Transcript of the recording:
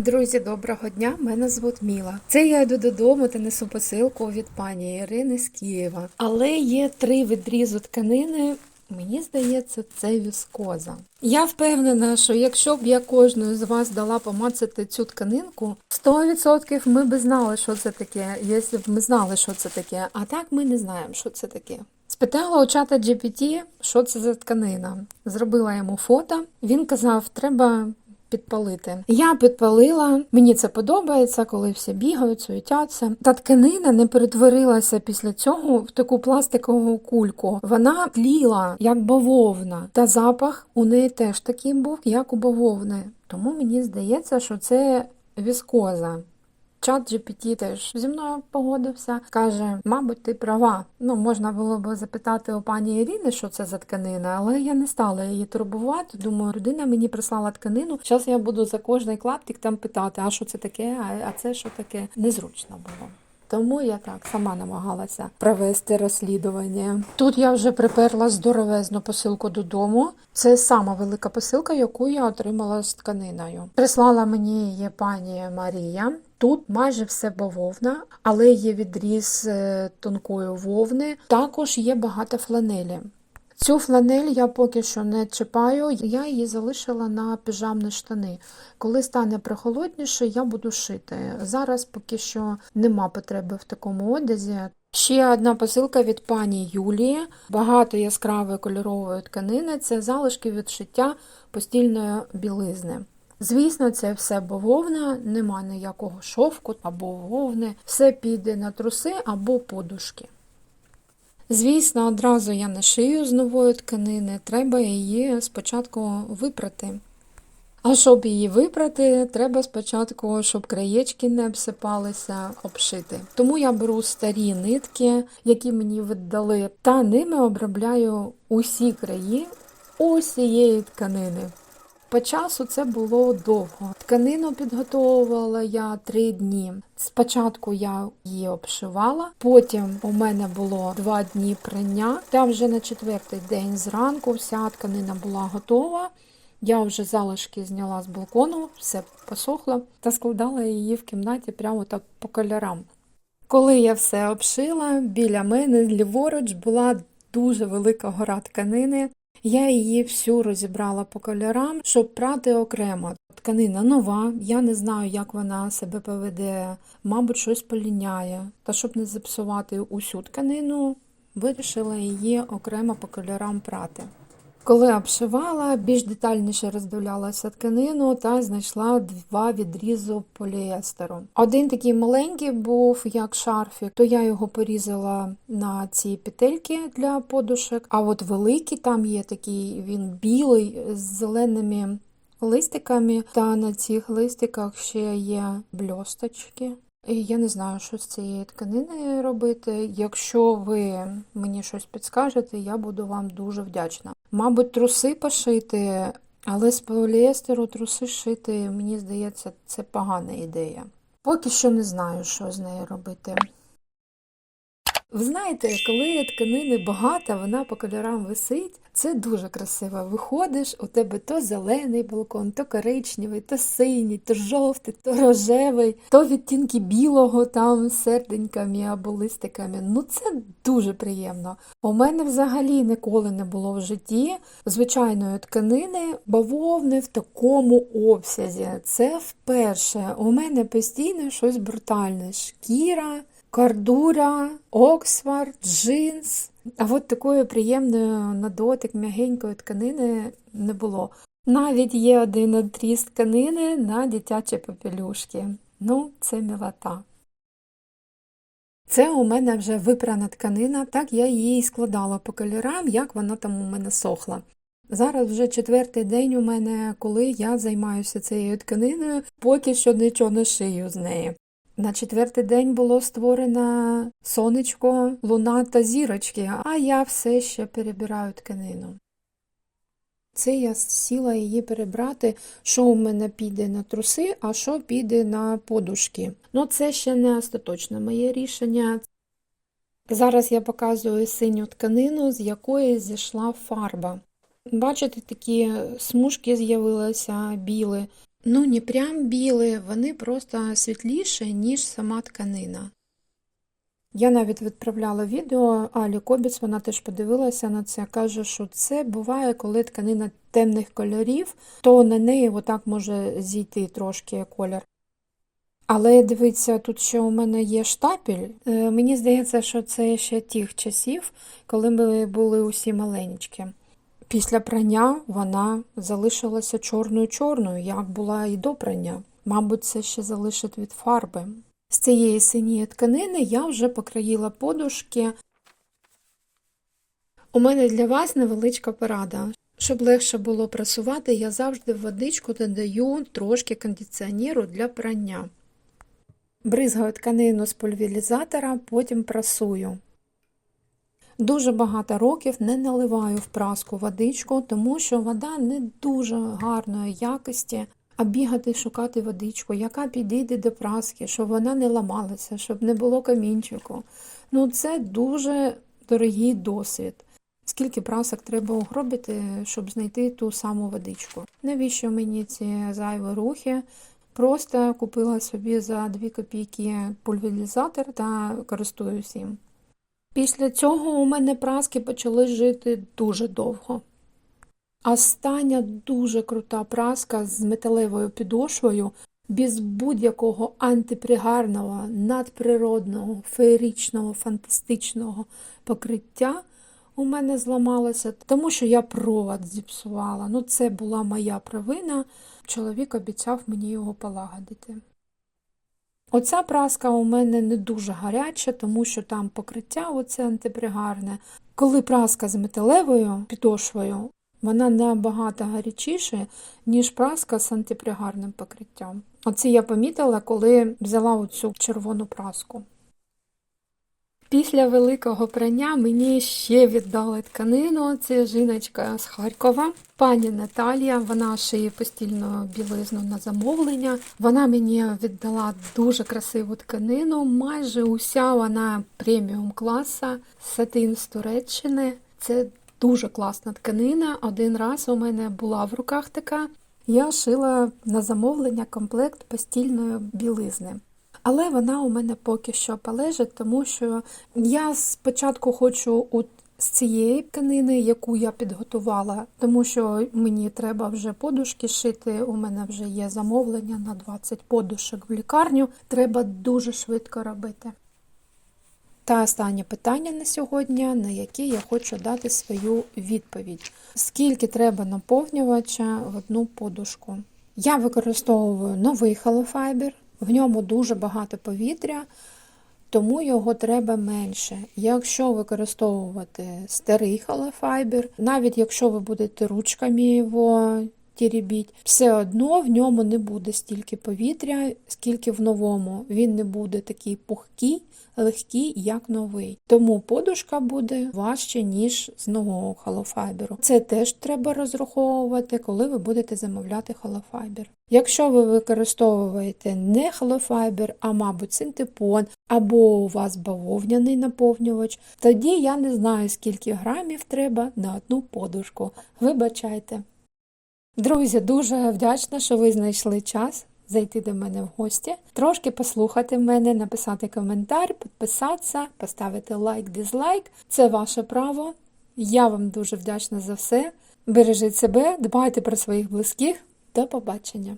Друзі, доброго дня! Мене звуть Міла. Це я йду додому та несу посилку від пані Ірини з Києва. Але є три відрізу тканини. Мені здається, це віскоза. Я впевнена, що якщо б я кожною з вас дала помацати цю тканинку, 100% ми б знали, що це таке, якщо б ми знали, що це таке. А так ми не знаємо, що це таке. Спитала у чата GPT, що це за тканина. Зробила йому фото. Він казав, треба підпалити. Я підпалила, мені це подобається, коли всі бігають, суетяться. Та тканина не перетворилася після цього в таку пластикову кульку. Вона тліла, як бавовна. Та запах у неї теж такий був, як у бавовни. Тому мені здається, що це віскоза. Чат GPT теж зі мною погодився. Каже, мабуть, ти права. Ну, можна було б запитати у пані Ірини, що це за тканина, але я не стала її турбувати. Думаю, людина мені прислала тканину. Зараз я буду за кожний клаптик там питати, а що це таке, а це що таке. Незручно було. Тому я так сама намагалася провести розслідування. Тут я вже приперла здоровезну посилку додому. Це сама велика посилка, яку я отримала з тканиною. Прислала мені її пані Марія. Тут майже все бавовна, але є відріз е, тонкої вовни. Також є багато фланелі. Цю фланель я поки що не чіпаю, я її залишила на піжамні штани. Коли стане прохолодніше, я буду шити. Зараз поки що нема потреби в такому одязі. Ще одна посилка від пані Юлії. Багато яскравої кольорової тканини це залишки від шиття постільної білизни. Звісно, це все бавовна, нема ніякого шовку або вовни. Все піде на труси або подушки. Звісно, одразу я не шию з нової тканини, треба її спочатку випрати. А щоб її випрати, треба спочатку, щоб краєчки не обсипалися, обшити. Тому я беру старі нитки, які мені віддали, та ними обробляю усі краї усієї тканини. По часу це було довго. Тканину підготовувала я три дні. Спочатку я її обшивала, потім у мене було два дні прання. Та вже на четвертий день зранку вся тканина була готова. Я вже залишки зняла з балкону, все посохло та складала її в кімнаті прямо так по кольорам. Коли я все обшила, біля мене ліворуч була дуже велика гора тканини. Я її всю розібрала по кольорам, щоб прати окремо. Тканина нова, я не знаю, як вона себе поведе, мабуть, щось поліняє. Та щоб не зіпсувати усю тканину, вирішила її окремо по кольорам прати. Коли обшивала, більш детальніше роздивлялася тканину та знайшла два відрізу поліестеру. Один такий маленький був, як шарфік, то я його порізала на ці петельки для подушок. А от великий там є такий, він білий з зеленими листиками, та на цих листиках ще є бльосточки. І Я не знаю, що з цієї тканини робити. Якщо ви мені щось підскажете, я буду вам дуже вдячна. Мабуть, труси пошити, але з поліестеру труси шити, мені здається, це погана ідея. Поки що не знаю, що з нею робити. Ви знаєте, коли тканини багато, вона по кольорам висить, це дуже красиво. Виходиш, у тебе то зелений балкон, то коричневий, то синій, то жовтий, то рожевий, то відтінки білого там серденьками або листиками. Ну це дуже приємно. У мене взагалі ніколи не було в житті звичайної тканини бавовни в такому обсязі. Це вперше. У мене постійно щось брутальне. Шкіра. Кордура, Оксфорд, джинс. А от такої приємної на дотик м'ягенької тканини не було. Навіть є один одріз тканини на дитячі попелюшки. Ну, це милота. Це у мене вже випрана тканина, так я її складала по кольорам, як вона там у мене сохла. Зараз вже четвертий день у мене, коли я займаюся цією тканиною, поки що нічого не шию з неї. На четвертий день було створено сонечко, луна та зірочки, а я все ще перебираю тканину. Це я сіла її перебрати, що у мене піде на труси, а що піде на подушки. Ну, це ще не остаточне моє рішення. Зараз я показую синю тканину, з якої зійшла фарба. Бачите, такі смужки з'явилися білі. Ну, не прям білі, вони просто світліші, ніж сама тканина. Я навіть відправляла відео Алі Кобіц, вона теж подивилася на це, каже, що це буває, коли тканина темних кольорів, то на неї отак може зійти трошки колір. Але дивіться, тут ще у мене є штапель. Е, Мені здається, що це ще тих часів, коли ми були усі маленькі. Після прання вона залишилася чорною-чорною, як була і до прання. Мабуть, це ще залишить від фарби. З цієї синьої тканини я вже покроїла подушки. У мене для вас невеличка порада. Щоб легше було прасувати, я завжди в водичку додаю трошки кондиціонеру для прання. Бризгаю тканину з пульверізатора, потім прасую. Дуже багато років не наливаю в праску водичку, тому що вода не дуже гарної якості, а бігати шукати водичку, яка підійде до праски, щоб вона не ламалася, щоб не було камінчику. Ну це дуже дорогий досвід. Скільки прасок треба угробити, щоб знайти ту саму водичку? Навіщо мені ці зайві рухи? Просто купила собі за 2 копійки пульверізатор та користуюсь їм. Після цього у мене праски почали жити дуже довго. Остання дуже крута праска з металевою підошвою, без будь-якого антипригарного, надприродного, феєричного, фантастичного покриття у мене зламалася, тому що я провод зіпсувала. Ну, це була моя провина. Чоловік обіцяв мені його полагодити. Оця праска у мене не дуже гаряча, тому що там покриття оце антипригарне. Коли праска з металевою підошвою, вона набагато гарячіша, ніж праска з антипригарним покриттям. Оце я помітила, коли взяла оцю червону праску. Після великого прання мені ще віддали тканину. Це жіночка з Харкова, пані Наталія. Вона шиє постільну білизну на замовлення. Вона мені віддала дуже красиву тканину. Майже уся вона преміум класа, сатин з Туреччини. Це дуже класна тканина. Один раз у мене була в руках така. Я шила на замовлення комплект постільної білизни. Але вона у мене поки що полежить, тому що я спочатку хочу от з цієї тканини, яку я підготувала, тому що мені треба вже подушки шити. У мене вже є замовлення на 20 подушок в лікарню. Треба дуже швидко робити. Та останнє питання на сьогодні, на яке я хочу дати свою відповідь. Скільки треба наповнювача в одну подушку? Я використовую новий холофайбер, в ньому дуже багато повітря, тому його треба менше. Якщо використовувати старий холофайбер, навіть якщо ви будете ручками його теребіть, все одно в ньому не буде стільки повітря, скільки в новому. Він не буде такий пухкий, легкий, як новий. Тому подушка буде важче, ніж з нового холофайберу. Це теж треба розраховувати, коли ви будете замовляти холофайбер. Якщо ви використовуєте не холофайбер, а мабуть синтепон, або у вас бавовняний наповнювач, тоді я не знаю, скільки грамів треба на одну подушку. Вибачайте. Друзі, дуже вдячна, що ви знайшли час зайти до мене в гості, трошки послухати мене, написати коментар, підписатися, поставити лайк, дизлайк. Це ваше право. Я вам дуже вдячна за все. Бережіть себе, дбайте про своїх близьких. До побачення!